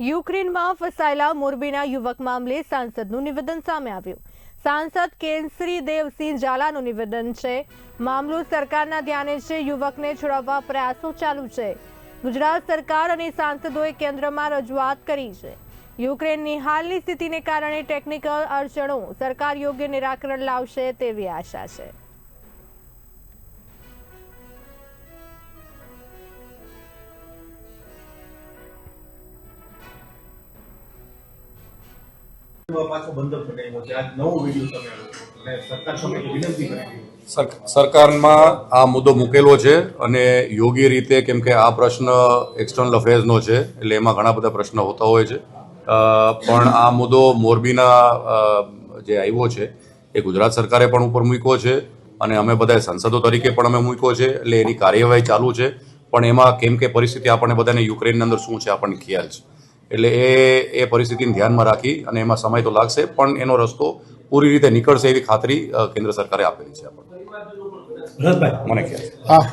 યુક્રેનમાં ફસાયેલા મોરબીના યુવક મામલે સાંસદનું નિવેદન સામે આવ્યું. સાંસદ કેન્સરી દેવસિંહ ઝાલાનું નિવેદન છે. મામલો સરકારના ધ્યાને છે. યુવકને છોડાવવા પ્રયાસો ચાલુ છે. ગુજરાત સરકાર અને સાંસદોએ કેન્દ્રમાં રજૂઆત કરી છે. યુક્રેનની હાલની સ્થિતિને કારણે ટેકનિકલ અડચણો સરકાર યોગ્ય નિરાકરણ લાવશે તેવી આશા છે. સરકારમાં આ મુદ્દો મૂકેલો છે અને યોગ્ય રીતે કેમ કે આ પ્રશ્ન એક્સટર્નલ અફેર્સનો છે, એટલે એમાં ઘણા બધા પ્રશ્નો હોતા હોય છે. પણ આ મુદ્દો મોરબીના જે આવ્યો છે, એ ગુજરાત સરકારે પણ ઉપર મૂક્યો છે અને અમે બધા સંસદો તરીકે પણ અમે મૂક્યો છે, એટલે એની કાર્યવાહી ચાલુ છે. પણ એમાં કેમ કે પરિસ્થિતિ આપણને બધાને યુક્રેનની અંદર શું છે આપણને ખ્યાલ છે. એટલે એ એ પરિસ્થિતિને ધ્યાનમાં રાખી અને એમાં સમય તો લાગશે પણ એનો રસ્તો પૂરી રીતે નીકળશે એવી ખાતરી કેન્દ્ર સરકારે આપેલી છે. આપણને મને ખ્યાલ છે. હા.